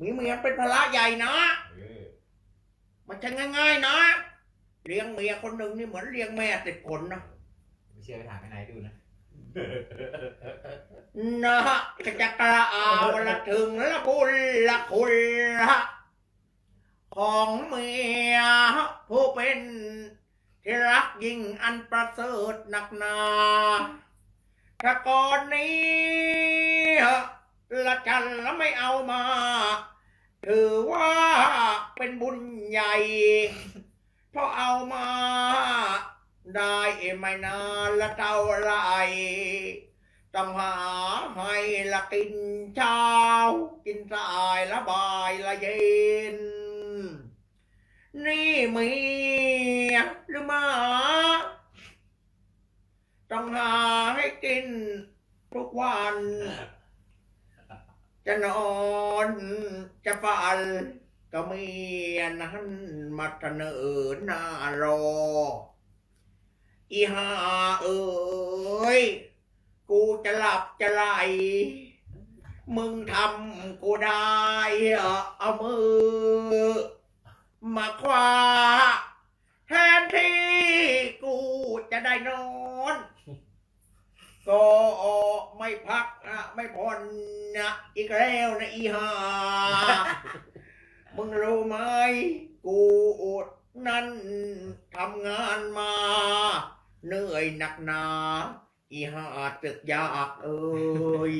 มีเมียเป็นภาระใหญ่นะเออมันจะง่าย ๆ นะเลี้ยงเมียคนหนึ่งนี่เหมือนเลี้ยงแม่ติดผลนะไม่เชื่อไปถามไอ้นายดูนะนะฮะจะกระอาวละถึงละบุญละคุณละของเมียผู้เป็นที่รักยิ่งอันประเสริฐหนักหนาถ้าก่อนนี้ ละฉันละไม่เอามาถือว่าเป็นบุญใหญ่เพราะเอามา ได้ไม่นานละเท่าไรต้องหาให้ละกินเช้า กินสายละบ่ายละเย็น นี่มีหรือมาต้องหาให้กินทุกวัน จะนอนจะฝันก็เมียนั้นมาเสนอหน้ารอ อีหาเอ้ย กูจะหลับจะไหล มึงทำกูได้เอเอามือ มาคว้าแทนที่กูจะได้นอน ก็ ไม่พักนะไม่ผ่อนนะอีกแล้วนะอีหามึงรู้ไหมกูนั้นทำงานมา เหนื่อยหนักหนา อีหาตึกยากเอ้ย